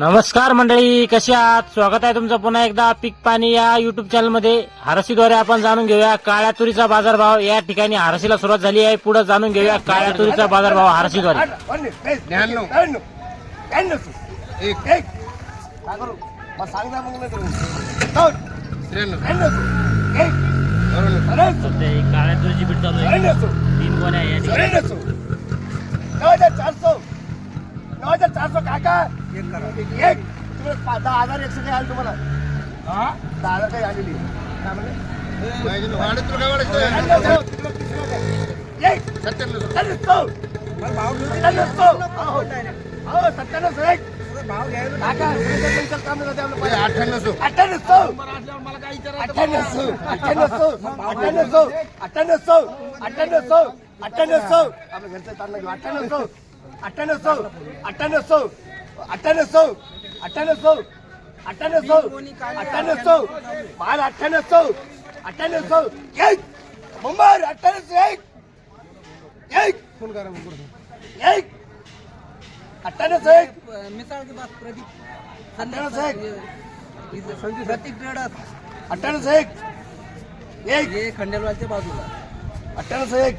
नमस्कार मंडळी कशी आहात? स्वागत आहे तुमचं पुन्हा एकदा पीक पाणी या युट्यूब चॅनलमध्ये हारसीद्वारे आपण जाणून घेऊया काळ्या तुरीचा बाजारभाव. या ठिकाणी हारसीला सुरुवात झाली आहे. पुढे जाणून घेऊया काळ्या तुरीचा बाजारभाव हारसीद्वारे काळ्या तुरीची भेट चालू आहे तीन कोण्या चारशो. नऊ हजार चार सो काय काय एक दहा हजार एकशे काही आले तुम्हाला हा दहा हजार काही आलेली एक सौ. बरं, भाव घेऊ दे. सत्त्याण्णव सौ. आहो. आहो, सत्त्याण्णव सौ. एक. पुढे भाव घ्यायला काका, तुमच्या अठ्ठ्याण्णव सौ. अठ्ठ्याण्णव सौ. अठ्ठ्याण्णव सौ. अठ्ठ्याण्णव घरचं तांदूळ घेऊ. अठ्ठ्याण्णव सौ. अठ्ठ्याण्णव सौ अठ्ठ्याण्णव सौ अठ्ठ्याण्णव सौ अठ्ठ्याण्णव सौ अठ्ठ्याण्णव सौ अठ्ठ्याण्णव सौ अठ्ठ्याण्णव सौ अठ्ठ्याण्णव सौ एक मुंबई अठ्ठ्याण्णव सौ एक एक फोन करा. एक अठ्ठ्याण्णव सौ एक मिसाळ के बाद प्रदीप अठ्ठ्याण्णव सौ एक संजू प्रतीक ट्रेडर्स अठ्ठ्याण्णव सौ एक एक हे खंडेलवालच्या बाजूला अठ्ठ्याण्णव सौ एक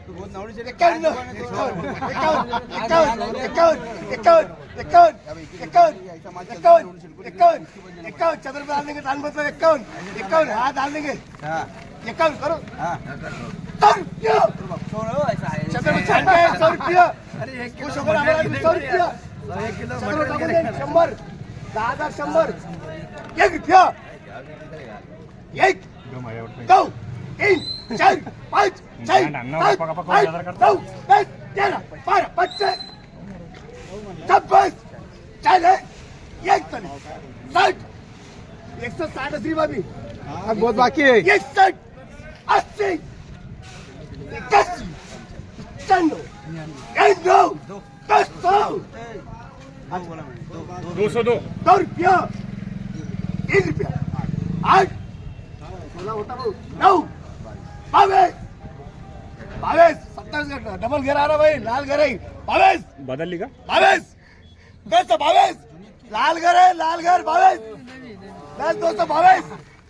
चंद्र डाल देंगे दान मतलब एकावन्न एकावन्न हाँ डाल देंगे एकावन्न करो सौ रुपया चंद्र सौ रुपया सौ रुपया शंभर दहा हजार शंभर एक रुपया एक तीन चार पाच छह सात आठ नऊ दस तेरा बारा पच्चीस छब्बीस चालीस एक सौ साठ एक सौ साठ अस्सी बाबी बहुत बाकी आहे एकसठ अस्सी इक्यासी पचानवे नौ दस सौ दो सौ दो दो रुपया तीन रुपया आठ सोळा होता भाऊ डबल घेर सत्तावीस डबल भाई लाल घर है भावेश! बदलली का? भावेश! दोस्तों भावेश! लाल घर है लाल घर भावेश! दोस्तों भावेश!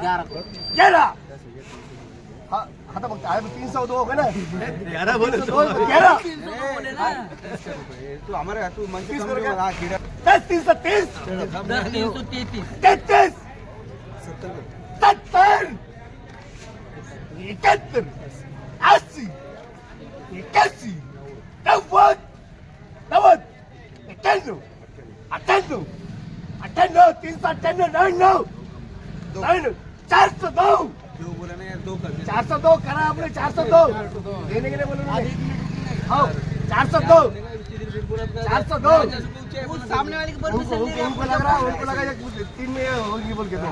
ग्यारह हाँ तो है तीन सौ दो हो गए ना ग्यारह बोले दो ग्यारह तू हमारे तू मंत्री दस तीन सौ तीस दस तीन सौ तैतीस तैतीस सत्तर इकहत्तर अस्सी इक्यासी नब्बे नब्बे अट्ठानवे अट्ठानवे अट्ठानवे तीन सौ अट्ठानवे नौ नौ नौ दो कर दे चार सौ दो करा आपने चार सौ दो देने. के लिए बोलो हाँ चार सौ दो चार सौ दो सामने वाले की उनको परमिशन उनको उनको लग रहा है उनको लगा ये तीन में होगी बोल के दो।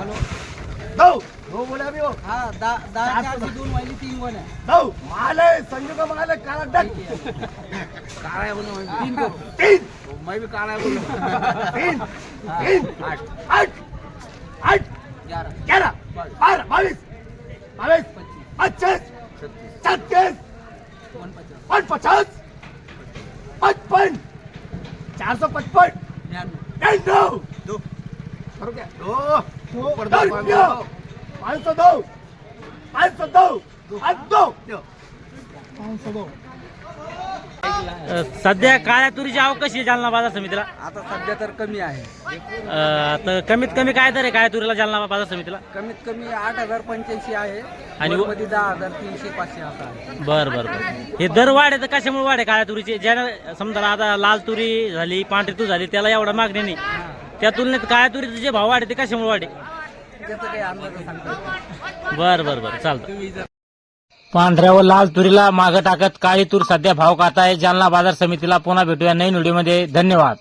दो। दो बोले अभी वो हाँ दा दहा चारशे दोन. वाली तीन वन है दो। माल है संजू का माल है काला डक। काळा आहे. बोल तीन को तीन। मैं भी काळा आहे बोल तीन। तीन। आठ। आठ। पचपन ब्याण्णव. दो करो क्या दो दो रुपया सध्या काळ्या तुरीची आवक कशी आहे जालना बाजार समितीला? आता सध्या तर कमी आहे. अ, तर कमीत कमी काय दर आहे काळ्या तुरीला जालना बाजार समितीला? कमीत कमी आठ हजार पंच्याऐंशी आहे. आणि मध्ये दहा हजार तीनशे पाचशे असा आहे. बर बर बर. हे दर वाढ आहे तर कशामुळे वाढ आहे काळ्या तुरीचे? ज्याला समजा आता लाल तुरी झाली पांढरी तूर झाली त्याला एवढा मागणी नाही. त्या तुलनेत काळ्या तुरीचे जे भाव वाढे ते कशामुळे वाढे? त्याचं काही अंदाज सांगता येत नाही. बर बर बर. चालतं. पांढऱ्या व लाल तुरीला मागे टाकत काळी तूर सध्या भाव खात आहे जालना बाजार समितीला पुन्हा भेटूया नवीन व्हिडिओमध्ये. धन्यवाद.